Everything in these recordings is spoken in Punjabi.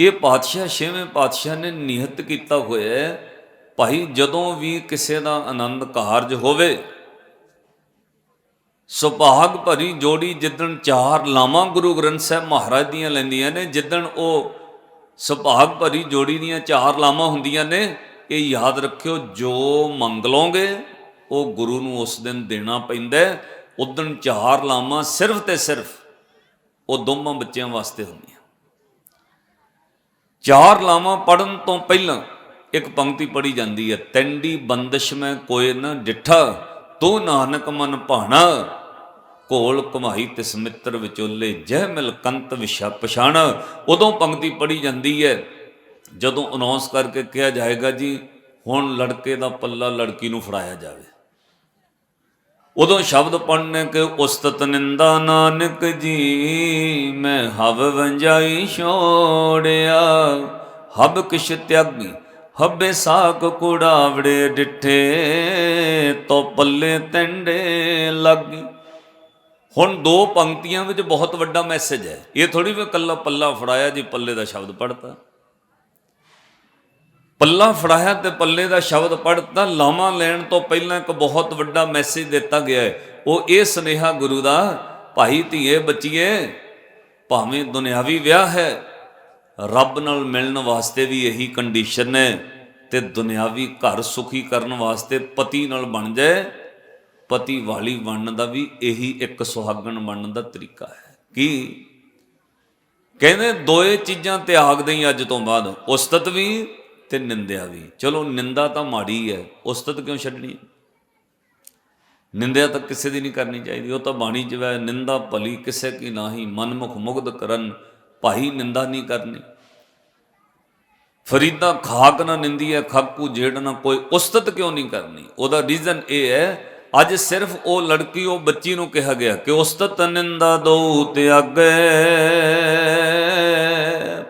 ਇਹ ਪਾਤਸ਼ਾਹ ਛੇਵੇਂ ਪਾਤਸ਼ਾਹ ਨੇ ਨਿਹਤ ਕੀਤਾ ਹੋਇਆ ਹੈ। ਭਾਈ, ਜਦੋਂ ਵੀ ਕਿਸੇ ਦਾ ਆਨੰਦ ਕਾਰਜ ਹੋਵੇ, ਸੁਭਾਗ ਭਰੀ ਜੋੜੀ ਜਿੱਦਣ ਚਾਰ ਲਾਵਾਂ ਗੁਰੂ ਗ੍ਰੰਥ ਸਾਹਿਬ ਮਹਾਰਾਜ ਦੀਆਂ ਲੈਂਦੀਆਂ ਨੇ, ਜਿੱਦਣ ਉਹ ਸੁਭਾਗ ਭਰੀ ਜੋੜੀ ਦੀਆਂ ਚਾਰ ਲਾਵਾਂ ਹੁੰਦੀਆਂ ਨੇ, ਇਹ ਯਾਦ ਰੱਖਿਓ, ਜੋ ਮੰਗ ਲਓਗੇ, ਉਹ ਗੁਰੂ ਨੂੰ ਉਸ ਦਿਨ ਦੇਣਾ ਪੈਂਦਾ ਉਦਣ ਚਾਰ ਲਾਵਾਂ ਸਿਰਫ ਤੇ ਸਿਰਫ ਉਹ ਦੋਵਾਂ ਬੱਚਿਆਂ ਵਾਸਤੇ ਹੁੰਦੀਆਂ। ਚਾਰ ਲਾਵਾਂ ਪੜਨ ਤੋਂ ਪਹਿਲਾਂ ਇੱਕ ਪੰਕਤੀ ਪੜੀ ਜਾਂਦੀ ਹੈ, ਤੈਂਡੀ ਬੰਦਸ਼ ਮੈਂ ਕੋਏ ਨਾ ਡਿੱਠਾ, ਤੂੰ ਨਾਨਕ ਮਨ ਭਾਣਾ ਕੋਲ ਕਮਾਈ ਤਿਸ ਮਿੱਤਰ ਵਿਚੋਲੇ, ਜਹ ਮਿਲ ਕੰਤ ਵਿਸ਼ਾ ਪਛਾਣ। ਉਦੋਂ ਪੰਕਤੀ ਪੜੀ ਜਾਂਦੀ ਹੈ, ਜਦੋਂ ਅਨਾਉਂਸ ਕਰਕੇ ਕਿਹਾ ਜਾਏਗਾ ਜੀ, ਹੁਣ ਲੜਕੇ ਦਾ ਪੱਲਾ ਲੜਕੀ ਨੂੰ ਫੜਾਇਆ ਜਾਵੇ। ਉਦੋਂ ਸ਼ਬਦ ਪੜਨੇ ਕਿ ਉਸਤਤ ਨਿੰਦਾ ਨਾਨਕ ਜੀ, ਮੈਂ ਹਵ ਵੰਜਾਈ ਛੋੜਿਆ। ਹਬ ਕਿਛ ਤਿਆਗੀ, ਹੱਬੇ ਸਾਕ ਕੁੜਾਵੜੇ ਡਿੱਠੇ, ਤੋ ਪੱਲੇ ਤੰਡੇ ਲੱਗੀ। ਹੁਣ ਦੋ ਪੰਕਤੀਆਂ ਵਿੱਚ ਬਹੁਤ ਵੱਡਾ ਮੈਸੇਜ ਹੈ। ਇਹ ਥੋੜੀ ਵੀ ਕੱਲਾ ਪੱਲਾ ਫੜਾਇਆ ਜੀ, ਪੱਲੇ ਦਾ ਸ਼ਬਦ ਪੜਤਾ ਪੱਲਾ ਫੜਾਇਆ ਤੇ ਪੱਲੇ ਦਾ ਸ਼ਬਦ ਪੜਤਾ ਲਾਵਾਂ ਲੈਣ ਤੋਂ ਪਹਿਲਾਂ ਇੱਕ ਬਹੁਤ ਵੱਡਾ ਮੈਸੇਜ ਦਿੱਤਾ ਗਿਆ ਹੈ। ਉਹ ਇਹ ਸੁਨੇਹਾ ਗੁਰੂ ਦਾ, ਭਾਈ ਧੀਏ, ਬੱਚੀਏ, ਭਾਵੇਂ ਦੁਨਿਆਵੀ ਵਿਆਹ ਹੈ, ਰੱਬ ਨਾਲ ਮਿਲਣ ਵਾਸਤੇ ਵੀ ਇਹੀ ਕੰਡੀਸ਼ਨ ਹੈ ਤੇ ਦੁਨਿਆਵੀ ਘਰ ਸੁਖੀ ਕਰਨ ਵਾਸਤੇ ਪਤੀ ਨਾਲ ਬਣ ਜਾਏ, ਪਤੀ ਵਾਲੀ ਬਣਨ ਦਾ ਵੀ ਇਹੀ ਇੱਕ ਸੁਹਾਗਣ ਬਣਨ ਦਾ ਤਰੀਕਾ ਹੈ। ਕੀ? ਕਹਿੰਦੇ, ਦੋਏ ਚੀਜ਼ਾਂ ਤਿਆਗ ਦੇਈ ਅੱਜ ਤੋਂ ਬਾਅਦ। ਉਸਤਤ ਵੀ ਤੇ ਨਿੰਦਿਆ ਵੀ। ਚਲੋ, ਨਿੰਦਾ ਤਾਂ ਮਾੜੀ ਹੈ, ਉਸਤਤ ਕਿਉਂ ਛੱਡਣੀ? ਨਿੰਦਿਆ ਤਾਂ ਕਿਸੇ ਦੀ ਨਹੀਂ ਕਰਨੀ ਚਾਹੀਦੀ, ਉਹ ਤਾਂ ਬਾਣੀ ਚ ਵੈ, ਨਿੰਦਾ ਭਲੀ ਕਿਸੇ ਕੀ ਨਾਹੀ, ਮਨਮੁਖ ਮੁਗਧ ਕਰਨ, ਭਾਈ ਨਿੰਦਾ ਨਹੀਂ ਕਰਨੀ। ਫਰੀਦਾ ਖਾਕ ਨਾ ਨਿੰਦੀ ਹੈ, ਖਾਕੂ ਜੇੜ ਨਾ ਕੋਈ, ਉਸਤਤ ਕਿਉਂ ਨਹੀਂ ਕਰਨੀ? ਉਹਦਾ ਰੀਜ਼ਨ ਇਹ ਹੈ, ਅੱਜ ਸਿਰਫ ਉਹ ਲੜਕੀ, ਉਹ ਬੱਚੀ ਨੂੰ ਕਿਹਾ ਗਿਆ ਕਿ ਉਸਤਤ ਨਿੰਦਾ ਦੋ ਤਿਆਗੇ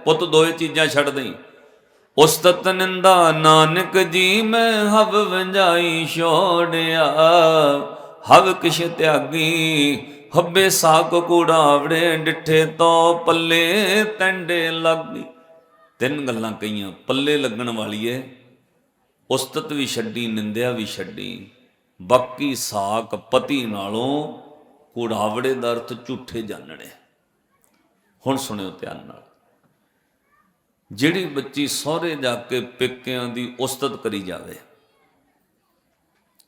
ਪੁੱਤ ਦੋਏ ਚੀਜ਼ਾਂ ਛੱਡ ਦੇਈ। ਉਸਤਤ ਨਿੰਦਾ ਨਾਨਕ ਜੀ, ਮੈਂ ਹਵ ਵੰਜਾਈ ਛੋੜਿਆ। ਹਵ ਕਿਛ ਤਿਆਗੀ, ਹੱਬੇ ਸਾਕ ਕੂੜਾਵੜੇ, ਡਿੱਠੇ ਤੋਂ ਪੱਲੇ ਟੰਡੇ ਲੱਗੀ। ਤਿੰਨ ਗੱਲਾਂ ਕਹੀਆਂ, ਪੱਲੇ ਲੱਗਣ ਵਾਲੀ ਏ ਉਸਤਤ ਵੀ ਛੱਡੀ, ਨਿੰਦਿਆ ਵੀ ਛੱਡੀ। ਬਾਕੀ ਸਾਕ ਪਤੀ ਨਾਲੋਂ ਕੂੜਾਵੜੇ ਦਾ ਅਰਥ ਝੂਠੇ ਜਾਣਣੇ ਹੁਣ ਸੁਣਿਓ ਧਿਆਨ ਨਾਲ। ਜਿਹੜੀ ਬੱਚੀ ਸਹੁਰੇ ਜਾ ਕੇ ਪੇਕਿਆਂ ਦੀ ਉਸਤਤ ਕਰੀ ਜਾਵੇ।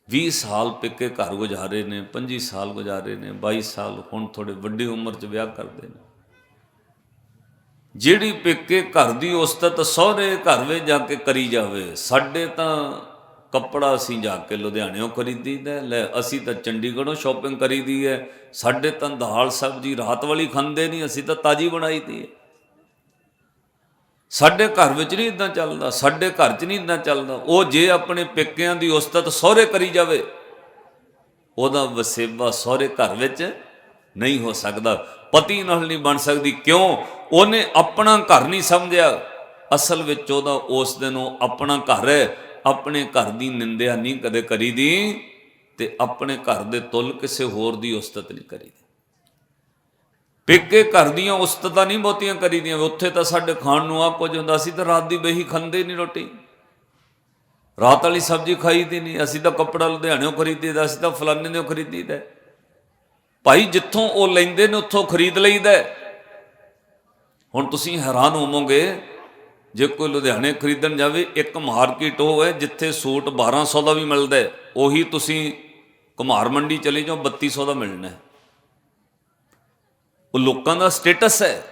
20 ਸਾਲ ਪੇਕੇ ਘਰ ਗੁਜ਼ਾਰੇ ਨੇ 25 ਸਾਲ ਗੁਜ਼ਾਰੇ ਨੇ 22 ਸਾਲ ਹੁਣ ਥੋੜੇ ਵੱਡੀ ਉਮਰ 'ਚ ਵਿਆਹ ਕਰਦੇ ਨੇ। ਜਿਹੜੀ ਪੇਕੇ ਘਰ ਦੀ ਉਸਤਤ ਸਹੁਰੇ ਘਰ ਵਿੱਚ ਜਾ ਕੇ ਕਰੀ ਜਾਵੇ, ਸਾਡੇ ਤਾਂ ਕੱਪੜਾ ਅਸੀਂ ਜਾ ਕੇ ਲੁਧਿਆਣਿਓਂ ਖਰੀਦੀਦਾ ਲੈ ਅਸੀਂ ਤਾਂ ਚੰਡੀਗੜ੍ਹੋਂ ਸ਼ਾਪਿੰਗ ਕਰੀਦੀ ਹੈ। ਸਾਡੇ ਤਾਂ ਦਾਲ ਸਬਜ਼ੀ ਰਾਤ ਵਾਲੀ ਖਾਂਦੇ ਨਹੀਂ, ਅਸੀਂ ਤਾਂ ਤਾਜੀ ਬਣਾਈ ਦੀ ਹੈ। ਸਾਡੇ ਘਰ ਵਿੱਚ ਨਹੀਂ ਇਦਾਂ ਚੱਲਦਾ, ਸਾਡੇ ਘਰ 'ਚ ਨਹੀਂ ਇਦਾਂ ਚੱਲਦਾ। ਉਹ ਜੇ ਆਪਣੇ ਪੇਕਿਆਂ ਦੀ ਉਸਤਤ ਸਹੁਰੇ ਕਰੀ ਜਾਵੇ, ਉਹਦਾ ਵਸੇਬਾ ਸਹੁਰੇ ਘਰ ਵਿੱਚ ਨਹੀਂ ਹੋ ਸਕਦਾ। ਪਤੀ ਨਾਲ ਨਹੀਂ ਬਣ ਸਕਦੀ। ਕਿਉਂ? ਉਹਨੇ ਆਪਣਾ ਘਰ ਨਹੀਂ ਸਮਝਿਆ। ਅਸਲ ਵਿੱਚ ਉਹਦਾ ਉਸ ਦਿਨ ਉਹ ਆਪਣਾ ਘਰ ਹੈ। ਆਪਣੇ ਘਰ ਦੀ ਨਿੰਦਿਆ ਨਹੀਂ ਕਦੇ ਕਰੀਦੀ ਤੇ ਆਪਣੇ ਘਰ ਦੇ ਤੁਲ ਕਿਸੇ ਹੋਰ ਦੀ ਉਸਤਤ ਨਹੀਂ ਕਰੀਦੀ। ਪੇਕੇ ਘਰ ਦੀਆਂ ਉਸਤ ਤਾਂ ਨਹੀਂ ਬਹੁਤੀਆਂ ਕਰੀਦੀਆਂ। ਉੱਥੇ ਤਾਂ ਸਾਡੇ ਖਾਣ ਨੂੰ ਆ ਕੁਝ ਹੁੰਦਾ। ਸੀ ਤਾਂ ਰਾਤ ਦੀ ਬਹੀ ਖਾਂਦੇ ਨਹੀਂ ਰੋਟੀ। ਰਾਤ ਵਾਲੀ ਸਬਜ਼ੀ ਖਾਈਦੀ ਨਹੀਂ। ਅਸੀਂ ਤਾਂ ਕੱਪੜਾ ਲੁਧਿਆਣਿਓਂ ਖਰੀਦੀਦਾ। ਅਸੀਂ ਤਾਂ ਫਲਾਣੇ ਦੇ ਖਰੀਦੀਦਾ। ਭਾਈ ਜਿੱਥੋਂ ਉਹ ਲੈਂਦੇ ਨੇ, ਉੱਥੋਂ ਖਰੀਦ ਲਈਦਾ। ਹੁਣ ਤੁਸੀਂ ਹੈਰਾਨ ਹੋਵੋਗੇ, ਜੇ ਕੋਈ ਲੁਧਿਆਣੇ ਖਰੀਦਣ ਜਾਵੇ, ਇੱਕ ਮਾਰਕੀਟ ਉਹ ਹੈ ਜਿੱਥੇ ਸੂਟ 1200 ਦਾ ਵੀ ਮਿਲਦਾ ਉਹੀ ਤੁਸੀਂ ਕੁਮਾਰ ਮੰਡੀ ਚਲੇ ਜਾਓ 3200 ਦਾ ਮਿਲਣਾ ਹੈ। ਉਹ ਲੋਕਾਂ ਦਾ ਸਟੇਟਸ ਹੈ।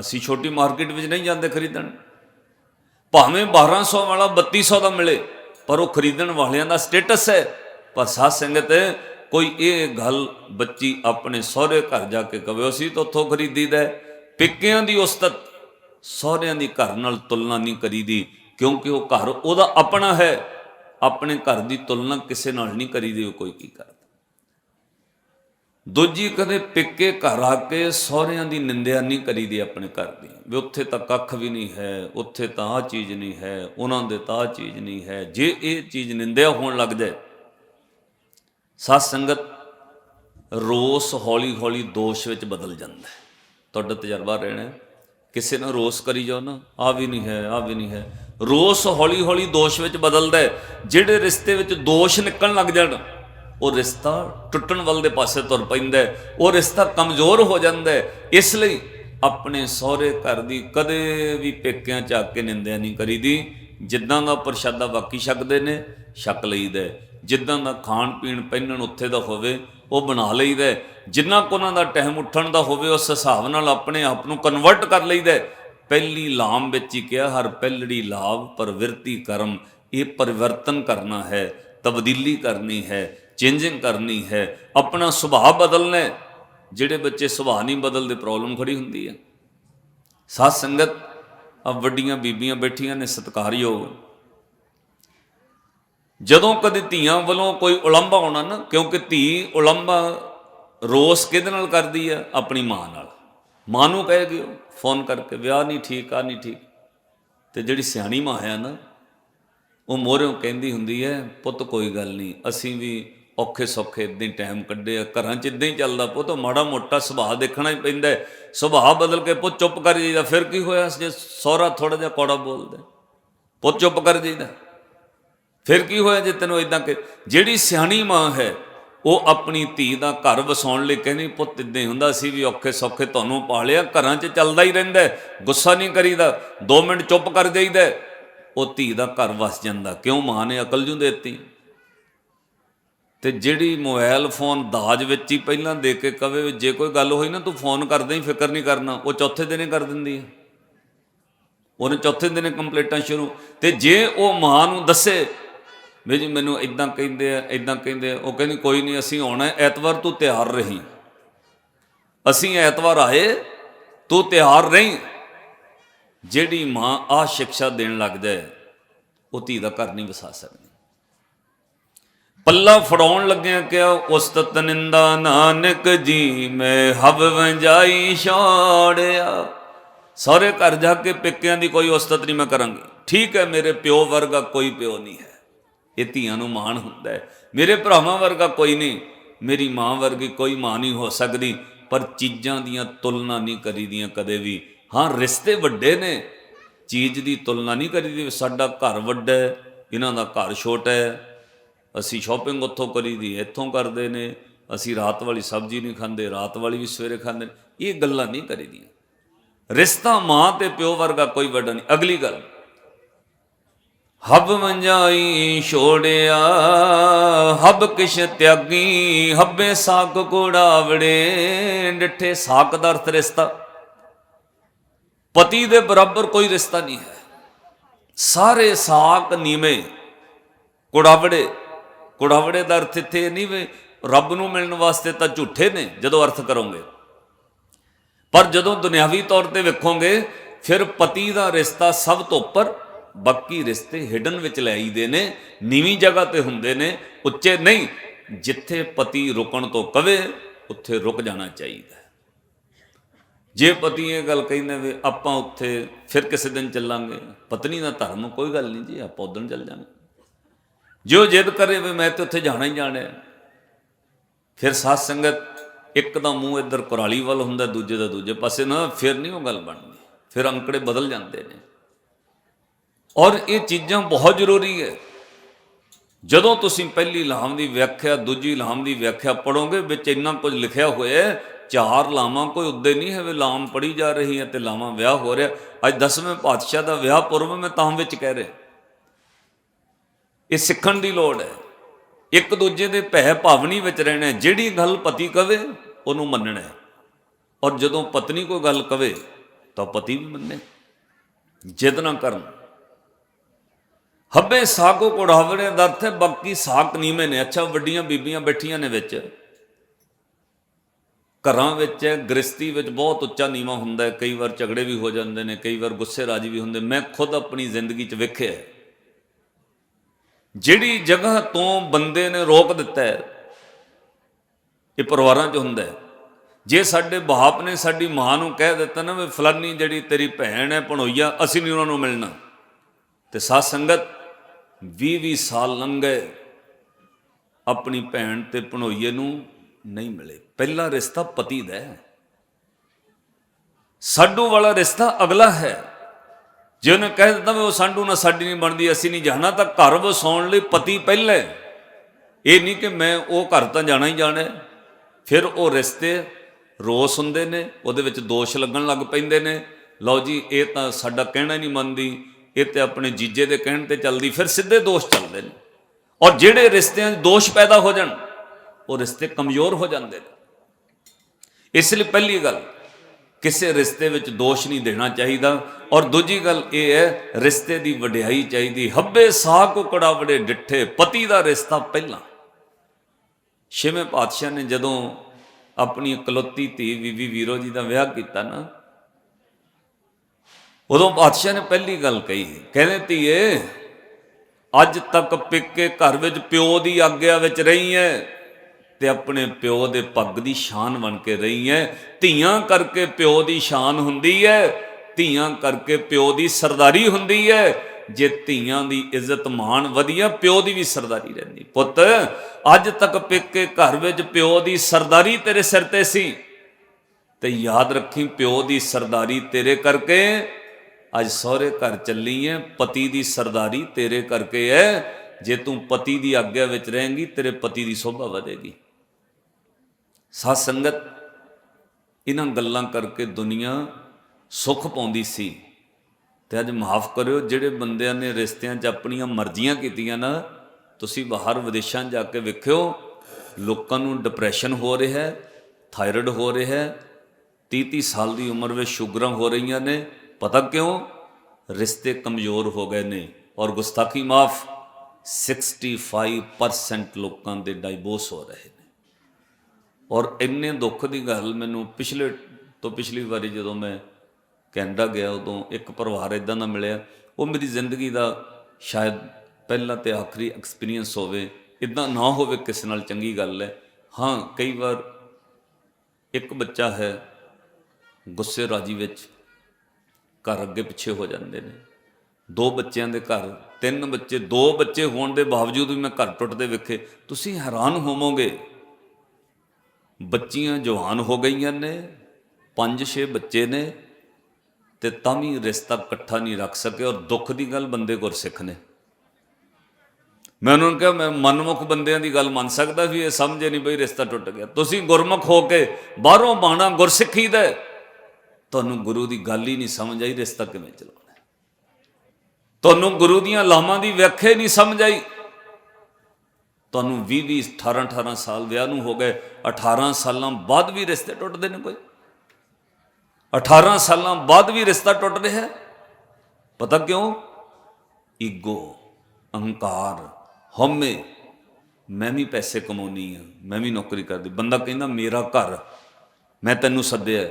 ਅਸੀਂ ਛੋਟੀ ਮਾਰਕੀਟ ਵਿੱਚ ਨਹੀਂ ਜਾਂਦੇ ਖਰੀਦਣ। ਭਾਵੇਂ 1200 ਵਾਲਾ 3200 ਦਾ ਮਿਲੇ, ਪਰ ਉਹ ਖਰੀਦਣ ਵਾਲਿਆਂ ਦਾ ਸਟੇਟਸ ਹੈ। ਪਰ ਸਾਧ ਸੰਗਤ, ਕੋਈ ਇਹ ਗੱਲ ਬੱਚੀ ਆਪਣੇ ਸਹੁਰੇ ਘਰ ਜਾ ਕੇ ਕਵੇ ਅਸੀਂ ਤਾਂ ਉੱਥੋਂ ਖਰੀਦੀਦਾ ਪਿੱਕਿਆਂ ਦੀ ਉਸਤਤ, ਸਹੁਰਿਆਂ ਦੀ ਘਰ ਨਾਲ ਤੁਲਨਾ ਨਹੀਂ ਕਰੀਦੀ, ਕਿਉਂਕਿ ਉਹ ਘਰ ਉਹਦਾ ਆਪਣਾ ਹੈ। ਆਪਣੇ ਘਰ ਦੀ ਤੁਲਨਾ ਕਿਸੇ ਨਾਲ ਨਹੀਂ ਕਰੀਦੀ, ਉਹ ਕੋਈ ਕੀ ਕਰਦਾ ਦੂਜੀ ਕਦੇ ਪਿੱਕੇ ਘਰ ਆ ਕੇ ਸਹੁਰਿਆਂ ਦੀ ਨਿੰਦਿਆ ਨਹੀਂ ਕਰੀਦੀ ਆਪਣੇ ਘਰ ਦੀ। ਵੀ ਉੱਥੇ ਤਾਂ ਕੱਖ ਵੀ ਨਹੀਂ ਹੈ, ਉੱਥੇ ਤਾਂ ਆ ਚੀਜ਼ ਨਹੀਂ ਹੈ, ਉਹਨਾਂ ਦੇ ਤਾਂ ਆ ਚੀਜ਼ ਨਹੀਂ ਹੈ। ਜੇ ਇਹ ਚੀਜ਼ ਨਿੰਦਿਆ ਹੋਣ ਲੱਗ ਜਾਏ ਸਤ ਸੰਗਤ ਰੋਸ ਹੌਲੀ ਹੌਲੀ ਦੋਸ਼ ਵਿੱਚ ਬਦਲ ਜਾਂਦਾ ਹੈ। ਤੁਹਾਡਾ ਤਜਰਬਾ ਰਹਿਣਾ ਕਿਸੇ ਨਾਲ ਰੋਸ ਕਰੀ ਜਾਓ ਨਾ ਆ ਵੀ ਨਹੀਂ ਹੈ ਆ ਵੀ ਨਹੀਂ ਹੈ। ਰੋਸ ਹੌਲੀ ਹੌਲੀ ਦੋਸ਼ ਵਿੱਚ ਬਦਲਦਾ ਹੈ। ਜਿਹੜੇ ਰਿਸ਼ਤੇ ਵਿੱਚ ਦੋਸ਼ ਨਿਕਲਣ ਲੱਗ ਜਾਣ ਉਹ ਰਿਸ਼ਤਾ ਟੁੱਟਣ ਵੱਲ ਦੇ ਪਾਸੇ ਤੁਰ ਪੈਂਦਾ ਉਹ ਰਿਸ਼ਤਾ ਕਮਜ਼ੋਰ ਹੋ ਜਾਂਦਾ ਇਸ ਲਈ ਆਪਣੇ ਸਹੁਰੇ ਘਰ ਦੀ ਕਦੇ ਵੀ ਪੇਕਿਆਂ ਚ ਆ ਕੇ ਨਿੰਦਿਆ ਨਹੀਂ ਕਰੀਦੀ। ਜਿੱਦਾਂ ਦਾ ਪ੍ਰਸ਼ਾਦਾ ਬਾਕੀ ਛਕਦੇ ਨੇ, ਛਕ ਲਈਦਾ ਜਿੱਦਾਂ ਦਾ ਖਾਣ ਪੀਣ ਪਹਿਨਣ ਉੱਥੇ ਦਾ ਹੋਵੇ, ਉਹ ਬਣਾ ਲਈਦਾ ਹੈ। ਜਿੰਨਾ ਕੁ ਉਹਨਾਂ ਦਾ ਟਾਈਮ ਉੱਠਣ ਦਾ ਹੋਵੇ, ਉਸ ਹਿਸਾਬ ਨਾਲ ਆਪਣੇ ਆਪ ਨੂੰ ਕਨਵਰਟ ਕਰ ਲਈਦਾ ਪਹਿਲੀ ਲਾਮ ਵਿੱਚ ਹੀ ਕਿਹਾ, ਹਰ ਪਹਿਲੜੀ ਲਾਭ, ਪ੍ਰਵਿਰਤੀ ਕਰਮ, ਇਹ ਪਰਿਵਰਤਨ ਕਰਨਾ ਹੈ, ਤਬਦੀਲੀ ਕਰਨੀ ਹੈ। ਚੇਂਜਿੰਗ ਕਰਨੀ ਹੈ, ਆਪਣਾ ਸੁਭਾਅ ਬਦਲਣਾ ਜਿਹੜੇ ਬੱਚੇ ਸੁਭਾਅ ਨਹੀਂ ਬਦਲਦੇ ਪ੍ਰੋਬਲਮ ਖੜੀ ਹੁੰਦੀ ਹੈ। ਸਾਧ ਸੰਗਤ ਆ ਵੱਡੀਆਂ ਬੀਬੀਆਂ ਬੈਠੀਆਂ ਨੇ, ਸਤਿਕਾਰਯੋਗ। ਜਦੋਂ ਕਦੇ ਧੀਆਂ ਵੱਲੋਂ ਕੋਈ ਉਲੰਭਾ ਹੋਣਾ ਨਾ, ਕਿਉਂਕਿ ਧੀ ਉਲੰਭਾ ਰੋਸ ਕਿਹਦੇ ਨਾਲ ਕਰਦੀ ਆ ਆਪਣੀ ਮਾਂ ਨਾਲ। ਮਾਂ ਨੂੰ ਕਹਿ ਉਹ ਫੋਨ ਕਰਕੇ, ਵਿਆਹ ਨਹੀਂ ਠੀਕ ਆ ਨਹੀਂ ਠੀਕ। ਤੇ ਜਿਹੜੀ ਸਿਆਣੀ ਮਾਂ ਹੈ ਨਾ, ਉਹ ਮੋਹਰੋਂ ਕਹਿੰਦੀ ਹੁੰਦੀ ਹੈ, ਪੁੱਤ, ਕੋਈ ਗੱਲ ਨਹੀਂ, ਅਸੀਂ ਵੀ ਔਖੇ ਸੌਖੇ ਇਦਾਂ ਹੀ ਟਾਈਮ ਕੱਢੇ ਆ। ਘਰਾਂ 'ਚ ਇਦਾਂ ਹੀ ਚੱਲਦਾ ਪੁੱਤ, ਮਾੜਾ ਮੋਟਾ ਸੁਭਾਅ ਦੇਖਣਾ ਹੀ ਪੈਂਦਾ ਸੁਭਾਅ ਬਦਲ ਕੇ ਪੁੱਤ ਚੁੱਪ ਕਰ ਜਾਈਦਾ, ਫਿਰ ਕੀ ਹੋਇਆ ਜੇ ਸਹੁਰਾ ਥੋੜਾ ਜਿਹਾ ਕੌੜਾ ਬੋਲਦਾ ਪੁੱਤ ਚੁੱਪ ਕਰ ਜਾਈਦਾ। ਫਿਰ ਕੀ ਹੋਇਆ ਜੇ ਤੈਨੂੰ ਇਦਾਂ ਕਿ ਜਿਹੜੀ ਸਿਆਣੀ ਮਾਂ ਹੈ, ਉਹ ਆਪਣੀ ਧੀ ਦਾ ਘਰ ਵਸਾਉਣ ਲਈ ਕਹਿੰਦੀ, ਪੁੱਤ ਇਦਾਂ ਹੀ ਹੁੰਦਾ ਸੀ ਵੀ ਔਖੇ ਸੌਖੇ ਤੁਹਾਨੂੰ ਪਾਲਿਆ, ਘਰਾਂ 'ਚ ਚੱਲਦਾ ਹੀ ਰਹਿੰਦਾ ਗੁੱਸਾ ਨਹੀਂ ਕਰੀਦਾ 2 ਮਿੰਟ ਚੁੱਪ ਕਰ ਜਾਈਦਾ ਉਹ ਧੀ ਦਾ ਘਰ ਵਸ ਜਾਂਦਾ। ਕਿਉਂ ਮਾਂ ਨੇ ਅਕਲ ਜੂ ਦਿੱਤੀ? ਤੇ ਜਿਹੜੀ ਮੋਬਾਈਲ ਫੋਨ ਦਾਜ ਵਿੱਚ ਹੀ ਪਹਿਲਾਂ ਦੇ ਕੇ ਕਵੇ ਵੀ ਜੇ ਕੋਈ ਗੱਲ ਹੋਈ ਨਾ ਤੂੰ ਫੋਨ ਕਰਦੇ ਹੀ ਫਿਕਰ ਨਹੀਂ ਕਰਨਾ, ਉਹ ਚੌਥੇ ਦਿਨੇ ਕਰ ਦਿੰਦੀ ਹੈ ਉਹਨੇ ਚੌਥੇ ਦਿਨੇ ਕੰਪਲੇਂਟਾਂ ਸ਼ੁਰੂ। ਤੇ ਜੇ ਉਹ ਮਾਂ ਨੂੰ ਦੱਸੇ, ਵੀ ਜੀ ਮੈਨੂੰ ਇਦਾਂ ਕਹਿੰਦੇ ਆ ਇਦਾਂ ਕਹਿੰਦੇ ਆ, ਉਹ ਕਹਿੰਦੀ, ਕੋਈ ਨਹੀਂ, ਅਸੀਂ ਆਉਣਾ ਐਤਵਾਰ ਤੂੰ ਤਿਆਰ ਰਹੀ। ਅਸੀਂ ਐਤਵਾਰ ਆਏ, ਤੂੰ ਤਿਆਰ ਰਹੀ। ਜਿਹੜੀ ਮਾਂ ਆ ਸਿੱਖਿਆ ਦੇਣ ਲੱਗ ਜਾਏ, ਉਹ ਧੀ ਦਾ ਘਰ ਨਹੀਂ ਵਸਾ ਸਕਦੀ। ਪੱਲਾ ਫੜਾਉਣ ਲੱਗਿਆ ਕਿਹਾ ਉਸਤਤ ਨਿੰਦਾ ਨਾਨਕ ਜੀ, ਮੈਂ ਹਵ ਵੰਜਾਈ ਛੋੜਿਆ। ਸਾਰੇ ਘਰ ਜਾ ਕੇ ਪਿੱਕਿਆਂ ਦੀ ਕੋਈ ਉਸਤਤ ਨਹੀਂ ਮੈਂ ਕਰਾਂਗੀ। ਠੀਕ ਹੈ, ਮੇਰੇ ਪਿਓ ਵਰਗਾ ਕੋਈ ਪਿਓ ਨਹੀਂ ਹੈ। ਇਹ ਧੀਆਂ ਨੂੰ ਮਾਣ ਹੁੰਦਾ ਹੈ। ਮੇਰੇ ਭਰਾਵਾਂ ਵਰਗਾ ਕੋਈ ਨਹੀਂ। ਮੇਰੀ ਮਾਂ ਵਰਗੀ ਕੋਈ ਮਾਂ ਨਹੀਂ ਹੋ ਸਕਦੀ। ਪਰ ਚੀਜ਼ਾਂ ਦੀਆਂ ਤੁਲਨਾ ਨਹੀਂ ਕਰੀਦੀਆਂ ਕਦੇ ਵੀ। ਹਾਂ, ਰਿਸ਼ਤੇ ਵੱਡੇ ਨੇ। ਚੀਜ਼ ਦੀ ਤੁਲਨਾ ਨਹੀਂ ਕਰੀਦੀ। ਸਾਡਾ ਘਰ ਵੱਡਾ ਹੈ। ਇਹਨਾਂ ਦਾ ਘਰ ਛੋਟਾ ਹੈ। ਅਸੀਂ ਸ਼ਾਪਿੰਗ ਉੱਥੋਂ ਕਰੀਦੀ ਇੱਥੋਂ ਕਰਦੇ ਨੇ, ਅਸੀਂ ਰਾਤ ਵਾਲੀ ਸਬਜ਼ੀ ਨਹੀਂ ਖਾਂਦੇ, ਰਾਤ ਵਾਲੀ ਵੀ ਸਵੇਰੇ ਖਾਂਦੇ ਨੇ, ਇਹ ਗੱਲਾਂ ਨਹੀਂ ਕਰੀਦੀਆਂ। ਰਿਸ਼ਤਾ ਮਾਂ ਤੇ ਪਿਓ ਵਰਗਾ ਕੋਈ ਵੱਡਾ ਨਹੀਂ। ਅਗਲੀ ਗੱਲ, ਹਬ ਮੰਜਾਈ ਛੋੜਿਆ, ਹਬ ਕਿਛ ਤਿਆਗੀ, ਹੱਬੇ ਸਾਕ ਕੋੜਾਵੜੇ ਡਿੱਠੇ ਸਾਕ ਦਾ ਅਰਥ ਰਿਸ਼ਤਾ। ਪਤੀ ਦੇ ਬਰਾਬਰ ਕੋਈ ਰਿਸ਼ਤਾ ਨਹੀਂ ਹੈ। ਸਾਰੇ ਸਾਕ ਨੀਵੇਂ ਕੁੜਾਵੜੇ ਕੁੜਾਵੜੇ ਦਾ ਅਰਥ ਇੱਥੇ ਇਹ ਨਹੀਂ ਵੀ ਰੱਬ ਨੂੰ ਮਿਲਣ ਵਾਸਤੇ ਤਾਂ ਝੂਠੇ ਨੇ, ਜਦੋਂ ਅਰਥ ਕਰੋਗੇ। ਪਰ ਜਦੋਂ ਦੁਨਿਆਵੀ ਤੌਰ ਤੇ ਵੇਖੋਗੇ, ਫਿਰ ਪਤੀ ਦਾ ਰਿਸ਼ਤਾ ਸਭ ਤੋਂ ਉੱਪਰ, ਬਾਕੀ ਰਿਸ਼ਤੇ ਹਿਡਨ ਵਿੱਚ ਲੈ ਆਈਦੇ ਨੇ, ਨੀਵੀਂ ਜਗ੍ਹਾ ਤੇ ਹੁੰਦੇ ਨੇ, ਉੱਚੇ ਨਹੀਂ। ਜਿੱਥੇ ਪਤੀ ਰੁਕਣ ਤੋਂ ਕਵੇ, ਉੱਥੇ ਰੁਕ ਜਾਣਾ ਚਾਹੀਦਾ ਜੇ ਪਤੀ ਇਹ ਗੱਲ ਕਹਿੰਦੇ ਵੀ ਆਪਾਂ ਉੱਥੇ ਫਿਰ ਕਿਸੇ ਦਿਨ ਚੱਲਾਂਗੇ, ਪਤਨੀ ਦਾ ਧਰਮ ਕੋਈ ਗੱਲ ਨਹੀਂ ਜੀ, ਆਪਾਂ ਉਦੋਂ ਚੱਲ ਜਾਵਾਂਗੇ। ਜੋ ਜਿੱਦ ਕਰੇ ਵੀ ਮੈਂ ਤੇ ਉੱਥੇ ਜਾਣਾ ਹੀ ਜਾਣਾ ਹੈ। ਫਿਰ ਸਾਧ ਸੰਗਤ ਇੱਕ ਦਾ ਮੂੰਹ ਇੱਧਰ ਕੁਰਾਲੀ ਵੱਲ ਹੁੰਦਾ, ਦੂਜੇ ਦਾ ਦੂਜੇ ਪਾਸੇ ਨਾ, ਫਿਰ ਨਹੀਂ ਉਹ ਗੱਲ ਬਣਦੀ। ਫਿਰ ਅੰਕੜੇ ਬਦਲ ਜਾਂਦੇ ਨੇ। ਔਰ ਇਹ ਚੀਜ਼ਾਂ ਬਹੁਤ ਜ਼ਰੂਰੀ ਹੈ। ਜਦੋਂ ਤੁਸੀਂ ਪਹਿਲੀ ਲਾਮ ਦੀ ਵਿਆਖਿਆ, ਦੂਜੀ ਲਾਮ ਦੀ ਵਿਆਖਿਆ ਪੜੋਗੇ ਵਿੱਚ ਇੰਨਾ ਕੁਝ ਲਿਖਿਆ ਹੋਇਆ ਹੈ, ਚਾਰ ਲਾਵਾਂ ਕੋਈ ਉੱਦੇ ਨਹੀਂ ਹੈ ਵੀ ਲਾਮ ਪੜੀ ਜਾ ਰਹੀ ਹੈ ਤੇ ਲਾਵਾਂ ਵਿਆਹ ਹੋ ਰਿਹਾ। ਅੱਜ ਦਸਵੇਂ ਪਾਤਸ਼ਾਹ ਦਾ ਵਿਆਹ ਪੁਰਬ ਮੈਂ ਤਾਂ ਵਿੱਚ ਕਹਿ ਰਿਹਾ। ਇਹ ਸਿੱਖਣ ਦੀ ਲੋੜ ਹੈ। ਇੱਕ ਦੂਜੇ ਦੇ ਭੈ ਭਾਵਨੀ ਵਿੱਚ ਰਹਿਣਾ ਜਿਹੜੀ ਗੱਲ ਪਤੀ ਕਵੇ, ਉਹਨੂੰ ਮੰਨਣਾ ਔਰ ਜਦੋਂ ਪਤਨੀ ਕੋਈ ਗੱਲ ਕਵੇ, ਤਾਂ ਪਤੀ ਵੀ ਮੰਨੇ। ਜਿੱਦ ਨਾ ਕਰਨ। ਹੱਬੇ ਸਾਕੋ ਕੋੜਾਵੜੇ ਦਾ ਅਰਥ ਹੈ, ਬਾਕੀ ਸਾਕ ਨੀਵੇਂ ਨੇ। ਅੱਛਾ, ਵੱਡੀਆਂ ਬੀਬੀਆਂ ਬੈਠੀਆਂ ਨੇ ਵਿੱਚ। ਘਰਾਂ ਵਿੱਚ ਗ੍ਰਸਤੀ ਵਿੱਚ ਬਹੁਤ ਉੱਚਾ ਨੀਵਾ ਹੁੰਦਾ ਹੈ। ਕਈ ਵਾਰ ਝਗੜੇ ਵੀ ਹੋ ਜਾਂਦੇ ਨੇ, ਕਈ ਵਾਰ ਗੁੱਸੇ ਰਾਜੀ ਵੀ ਹੁੰਦੇ। ਮੈਂ ਖੁਦ ਆਪਣੀ ਜ਼ਿੰਦਗੀ 'ਚ ਵੇਖਿਆ ਜਿਹੜੀ ਜਗ੍ਹਾ ਤੋਂ ਬੰਦੇ ਨੇ ਰੋਕ ਦਿੱਤਾ ਹੈ, ਇਹ ਪਰਿਵਾਰਾਂ 'ਚ ਹੁੰਦਾ ਹੈ। ਜੇ ਸਾਡੇ ਬਾਪ ਨੇ ਸਾਡੀ ਮਾਂ ਨੂੰ ਕਹਿ ਦਿੱਤਾ ਨਾ ਵੀ ਫਲਾਨੀ ਜਿਹੜੀ ਤੇਰੀ ਭੈਣ ਹੈ, ਭਣੋਈਆ, ਅਸੀਂ ਨਹੀਂ ਉਹਨਾਂ ਨੂੰ ਮਿਲਣਾ। ਤੇ ਸਾਧ ਸੰਗਤ 20-20 ਸਾਲ ਲੰਘ ਗਏ ਆਪਣੀ ਭੈਣ ਤੇ ਭਣੋਈਏ ਨੂੰ ਨਹੀਂ ਮਿਲੇ। ਪਹਿਲਾ ਰਿਸ਼ਤਾ ਪਤੀ ਦਾ ਹੈ। ਸਾਡੂ ਵਾਲਾ ਰਿਸ਼ਤਾ ਅਗਲਾ ਹੈ। ਜੇ ਉਹਨੇ ਕਹਿ ਦਿੱਤਾ ਵੀ ਉਹ ਸਾਡੂ ਨਾਲ ਸਾਡੀ ਨਹੀਂ ਬਣਦੀ, ਅਸੀਂ ਨਹੀਂ ਜਾਣਾ, ਤਾਂ ਘਰ ਵਸਾਉਣ ਲਈ ਪਤੀ ਪਹਿਲੇ ਇਹ ਨਹੀਂ ਕਿ ਮੈਂ ਉਹ ਘਰ ਤਾਂ ਜਾਣਾ ਹੀ ਜਾਣਾ ਫਿਰ ਉਹ ਰਿਸ਼ਤੇ ਰੋਸ ਹੁੰਦੇ ਨੇ, ਉਹਦੇ ਵਿੱਚ ਦੋਸ਼ ਲੱਗਣ ਲੱਗ ਪੈਂਦੇ ਨੇ। ਲਓ ਜੀ, ਇਹ ਤਾਂ ਸਾਡਾ ਕਹਿਣਾ ਹੀ ਨਹੀਂ ਮੰਨਦੀ, ਇਹ ਤੇ ਆਪਣੇ ਜੀਜੇ ਦੇ ਕਹਿਣ ਤੇ ਚੱਲਦੀ, ਫਿਰ ਸਿੱਧੇ ਦੋਸ਼ ਚੱਲਦੇ ਨੇ। ਔਰ ਜਿਹੜੇ ਰਿਸ਼ਤਿਆਂ 'ਚ ਦੋਸ਼ ਪੈਦਾ ਹੋ ਜਾਣ, ਉਹ ਰਿਸ਼ਤੇ ਕਮਜ਼ੋਰ ਹੋ ਜਾਂਦੇ ਨੇ। ਇਸ ਲਈ ਪਹਿਲੀ ਗੱਲ ਕਿਸੇ ਰਿਸ਼ਤੇ ਵਿੱਚ ਦੋਸ਼ ਨਹੀਂ ਦੇਣਾ ਚਾਹੀਦਾ। ਔਰ ਦੂਜੀ ਗੱਲ ਇਹ ਹੈ, ਰਿਸ਼ਤੇ ਦੀ ਵਡਿਆਈ ਚਾਹੀਦੀ। ਹੱਬੇ ਸਾਹ ਕੋ ਕੜਾ ਵੜੇ ਡਿੱਠੇ, ਪਤੀ ਦਾ ਰਿਸ਼ਤਾ ਪਹਿਲਾਂ। ਛੇਵੇਂ ਪਾਤਸ਼ਾਹ ਨੇ ਜਦੋਂ ਆਪਣੀ ਇਕਲੌਤੀ ਧੀ ਬੀਬੀ ਵੀਰੋ ਜੀ ਦਾ ਵਿਆਹ ਕੀਤਾ ਨਾ, ਉਦੋਂ ਪਾਤਸ਼ਾਹ ਨੇ ਪਹਿਲੀ ਗੱਲ ਕਹੀ, ਕਹਿੰਦੇ ਧੀਏ, ਅੱਜ ਤੱਕ ਪਿੱਕੇ ਘਰ ਵਿੱਚ ਪਿਓ ਦੀ ਆਗਿਆ ਵਿੱਚ ਰਹੀ ਹੈ ਤੇ ਆਪਣੇ ਪਿਓ ਦੇ ਪੱਗ ਦੀ ਸ਼ਾਨ ਬਣ ਕੇ ਰਹੀ ਹੈ ਧੀਆਂ ਕਰਕੇ ਪਿਓ ਦੀ ਸ਼ਾਨ ਹੁੰਦੀ ਹੈ ਧੀਆਂ ਕਰਕੇ ਪਿਓ ਦੀ ਸਰਦਾਰੀ ਹੁੰਦੀ ਹੈ ਜੇ ਧੀਆਂ ਦੀ ਇੱਜ਼ਤ ਮਾਣ ਵਧੀਆ, ਪਿਓ ਦੀ ਵੀ ਸਰਦਾਰੀ ਰਹਿੰਦੀ। ਪੁੱਤ, ਅੱਜ ਤੱਕ ਪੇਕੇ ਘਰ ਵਿੱਚ ਪਿਓ ਦੀ ਸਰਦਾਰੀ ਤੇਰੇ ਸਿਰ ਤੇ ਸੀ। ਤੇ ਯਾਦ ਰੱਖੀ ਪਿਓ ਦੀ ਸਰਦਾਰੀ ਤੇਰੇ ਕਰਕੇ। ਅੱਜ ਸਹੁਰੇ ਘਰ ਚੱਲੀ ਐ, ਪਤੀ ਦੀ ਸਰਦਾਰੀ ਤੇਰੇ ਕਰਕੇ ਐ। ਜੇ ਤੂੰ ਪਤੀ ਦੀ ਆਗਿਆ ਵਿੱਚ ਰਹੇਂਗੀ, ਤੇਰੇ ਪਤੀ ਦੀ ਸੋਭਾ ਵਧੇਗੀ। ਸਾਧ ਸੰਗਤ, ਇਹਨਾਂ ਗੱਲਾਂ ਕਰਕੇ ਦੁਨੀਆ ਸੁੱਖ ਪਾਉਂਦੀ ਸੀ। ਤੇ ਅੱਜ ਮਾਫ ਕਰਿਓ, ਜਿਹੜੇ ਬੰਦਿਆਂ ਨੇ ਰਿਸ਼ਤਿਆਂ 'ਚ ਆਪਣੀਆਂ ਮਰਜ਼ੀਆਂ ਕੀਤੀਆਂ ਨਾ, ਤੁਸੀਂ ਬਾਹਰ ਵਿਦੇਸ਼ਾਂ ਜਾ ਕੇ ਵੇਖਿਓ, ਲੋਕਾਂ ਨੂੰ ਡਿਪਰੈਸ਼ਨ ਹੋ ਰਿਹਾ ਹੈ ਥਾਇਰਾਇਡ ਹੋ ਰਿਹਾ ਹੈ 30-30 ਸਾਲ ਦੀ ਉਮਰ ਵਿੱਚ ਸ਼ੂਗਰਾਂ ਹੋ ਰਹੀਆਂ ਨੇ, ਪਤਾ ਕਿਉਂ? ਰਿਸ਼ਤੇ ਕਮਜ਼ੋਰ ਹੋ ਗਏ ਨੇ। ਔਰ ਗੁਸਤਾਖੀ ਮਾਫ 65% ਲੋਕਾਂ ਦੇ ਡਾਈਵੋਰਸ ਹੋ ਰਹੇ ਔਰ ਇੰਨੇ ਦੁੱਖ ਦੀ ਗੱਲ ਮੈਨੂੰ ਪਿਛਲੇ ਤੋਂ ਪਿਛਲੀ ਵਾਰੀ ਜਦੋਂ ਮੈਂ ਕੈਨੇਡਾ ਗਿਆ, ਉਦੋਂ ਇੱਕ ਪਰਿਵਾਰ ਇਦਾਂ ਦਾ ਮਿਲਿਆ, ਉਹ ਮੇਰੀ ਜ਼ਿੰਦਗੀ ਦਾ ਸ਼ਾਇਦ ਪਹਿਲਾ ਤੇ ਆਖਰੀ ਐਕਸਪੀਰੀਅੰਸ ਹੋਵੇ ਇਦਾਂ ਨਾ ਹੋਵੇ ਕਿਸੇ ਨਾਲ ਚੰਗੀ ਗੱਲ ਹੈ। ਹਾਂ, ਕਈ ਵਾਰ ਇੱਕ ਬੱਚਾ ਹੈ, ਗੁੱਸੇ ਰਾਜੀ ਵਿੱਚ ਘਰ ਅੱਗੇ ਪਿੱਛੇ ਹੋ ਜਾਂਦੇ ਨੇ। ਦੋ ਬੱਚਿਆਂ ਦੇ ਘਰ, ਤਿੰਨ ਬੱਚੇ, ਦੋ ਬੱਚੇ ਹੋਣ ਦੇ ਬਾਵਜੂਦ ਵੀ ਮੈਂ ਘਰ ਟੁੱਟਦੇ ਵੇਖੇ, ਤੁਸੀਂ ਹੈਰਾਨ ਹੋਵੋਗੇ। ਬੱਚੀਆਂ ਜਵਾਨ ਹੋ ਗਈਆਂ ਨੇ, ਪੰਜ ਛੇ ਬੱਚੇ ਨੇ, ਤੇ ਤਾਂ ਵੀ ਰਿਸ਼ਤਾ ਇਕੱਠਾ ਨਹੀਂ ਰੱਖ ਸਕੇ ਔਰ ਦੁੱਖ ਦੀ ਗੱਲ ਬੰਦੇ ਗੁਰਸਿੱਖ ਨੇ। ਮੈਂ ਉਹਨਾਂ ਨੂੰ ਕਿਹਾ, ਮੈਂ ਮਨਮੁਖ ਬੰਦਿਆਂ ਦੀ ਗੱਲ ਮੰਨ ਸਕਦਾ ਵੀ ਇਹ ਸਮਝੇ ਨਹੀਂ ਬਈ ਰਿਸ਼ਤਾ ਟੁੱਟ ਗਿਆ। ਤੁਸੀਂ ਗੁਰਮੁਖ ਹੋ ਕੇ ਬਾਹਰੋਂ ਬਾਣਾ ਗੁਰਸਿੱਖੀ ਦਾ ਤੁਹਾਨੂੰ ਗੁਰੂ ਦੀ ਗੱਲ ਹੀ ਨਹੀਂ ਸਮਝ ਆਈ, ਰਿਸ਼ਤਾ ਕਿਵੇਂ ਚਲਾਉਣਾ ਤੁਹਾਨੂੰ ਗੁਰੂ ਦੀਆਂ ਲਾਮਾਂ ਦੀ ਵਿਆਖਿਆ ਨਹੀਂ ਸਮਝ ਆਈ। ਤੁਹਾਨੂੰ 20 20 18 18 ਸਾਲ ਵਿਆਹ ਨੂੰ ਹੋ ਗਏ 18 ਸਾਲਾਂ ਬਾਅਦ ਵੀ ਰਿਸ਼ਤੇ ਟੁੱਟਦੇ ਨੇ ਕੋਈ? 18 ਸਾਲਾਂ ਬਾਅਦ ਵੀ ਰਿਸ਼ਤਾ ਟੁੱਟ ਰਿਹਾ ਹੈ? ਪਤਾ ਕਿਉਂ? ਈਗੋ, ਅਹੰਕਾਰ, ਹਉਮੈ, ਮੈਂ ਵੀ ਪੈਸੇ ਕਮਾਉਣੀ ਆ ਮੈਂ ਵੀ ਨੌਕਰੀ ਕਰਦੀ। ਬੰਦਾ ਕਹਿੰਦਾ, ਮੇਰਾ ਘਰ, ਮੈਂ ਤੈਨੂੰ ਸੱਦਿਆ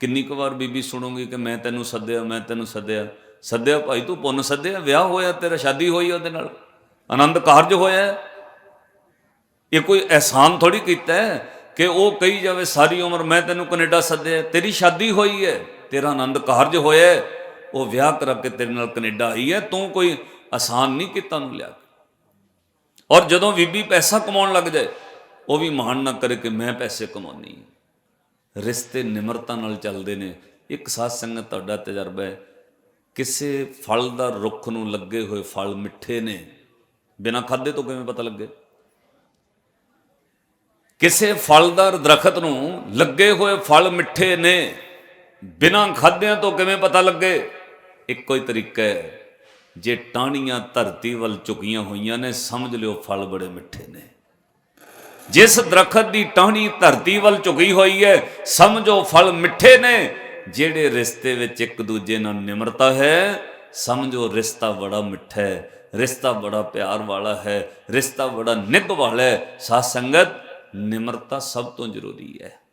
ਕਿੰਨੀ ਕੁ ਵਾਰ ਬੀਬੀ ਸੁਣੋਗੀ ਕਿ ਮੈਂ ਤੈਨੂੰ ਸੱਦਿਆ, ਮੈਂ ਤੈਨੂੰ ਸੱਦਿਆ? ਸੱਦਿਆ ਭਾਈ ਤੂੰ ਪੁੰਨ ਸੱਦਿਆ? ਵਿਆਹ ਹੋਇਆ, ਤੇਰਾ ਸ਼ਾਦੀ ਹੋਈ ਉਹਦੇ ਨਾਲ? ਆਨੰਦ ਕਾਰਜ ਹੋਇਆ ਇਹ ਕੋਈ ਅਹਿਸਾਨ ਥੋੜੀ ਕੀਤਾ ਹੈ ਕਿ ਉਹ ਕਹੀ ਜਾਵੇ, ਸਾਰੀ ਉਮਰ ਮੈਂ ਤੈਨੂੰ ਕੈਨੇਡਾ ਸੱਦਿਆ ਤੇਰੀ ਸ਼ਾਦੀ ਹੋਈ ਹੈ, ਤੇਰਾ ਆਨੰਦ ਕਾਰਜ ਹੋਇਆ ਉਹ ਵਿਆਹ ਕਰਾ ਕੇ ਤੇਰੇ ਨਾਲ ਕੈਨੇਡਾ ਆਈ ਹੈ, ਤੂੰ ਕੋਈ ਆਸਾਨ ਨਹੀਂ ਕੀਤਾ ਉਹਨੂੰ ਲਿਆ ਕੇ। ਔਰ ਜਦੋਂ ਬੀਬੀ ਪੈਸਾ ਕਮਾਉਣ ਲੱਗ ਜਾਏ, ਉਹ ਵੀ ਮਾਣ ਨਾ ਕਰੇ ਕਿ ਮੈਂ ਪੈਸੇ ਕਮਾਉਣੀ ਰਿਸ਼ਤੇ ਨਿਮਰਤਾ ਨਾਲ ਚੱਲਦੇ ਨੇ। ਇੱਕ ਸਾਧ ਸੰਗਤ ਤੁਹਾਡਾ ਤਜਰਬਾ ਹੈ, ਕਿਸੇ ਫਲ ਦਾ ਰੁੱਖ ਨੂੰ ਲੱਗੇ ਹੋਏ ਫਲ ਮਿੱਠੇ ਨੇ। ਬਿਨਾਂ ਖਾਦੇ ਤੋਂ ਕਿਵੇਂ ਪਤਾ ਲੱਗੇ? ਕਿਸੇ ਫਲਦਾਰ ਦਰਖਤ ਨੂੰ ਲੱਗੇ ਹੋਏ ਫਲ ਮਿੱਠੇ ਨੇ, ਬਿਨਾਂ ਖਾਦਿਆਂ ਤੋਂ ਕਿਵੇਂ ਪਤਾ ਲੱਗੇ? ਇੱਕੋ ਹੀ ਤਰੀਕਾ ਹੈ, ਜੇ ਟਾਹਣੀਆਂ ਧਰਤੀ ਵੱਲ ਝੁਕੀਆਂ ਹੋਈਆਂ ਨੇ, ਸਮਝ ਲਿਓ ਫਲ ਬੜੇ ਮਿੱਠੇ ਨੇ। ਜਿਸ ਦਰਖਤ ਦੀ ਟਾਹਣੀ ਧਰਤੀ ਵੱਲ ਝੁਕੀ ਹੋਈ ਹੈ, ਸਮਝੋ ਫਲ ਮਿੱਠੇ ਨੇ। ਜਿਹੜੇ ਰਿਸ਼ਤੇ ਵਿੱਚ ਇੱਕ ਦੂਜੇ ਨਾਲ ਨਿਮਰਤਾ ਹੈ, ਸਮਝੋ ਰਿਸ਼ਤਾ ਬੜਾ ਮਿੱਠਾ ਹੈ, ਰਿਸ਼ਤਾ ਬੜਾ ਪਿਆਰ ਵਾਲਾ ਹੈ, ਰਿਸ਼ਤਾ ਬੜਾ ਨਿੱਘ ਵਾਲਾ ਹੈ। ਸਾਧ ਸੰਗਤ ਨਿਮਰਤਾ ਸਭ ਤੋਂ ਜ਼ਰੂਰੀ ਹੈ।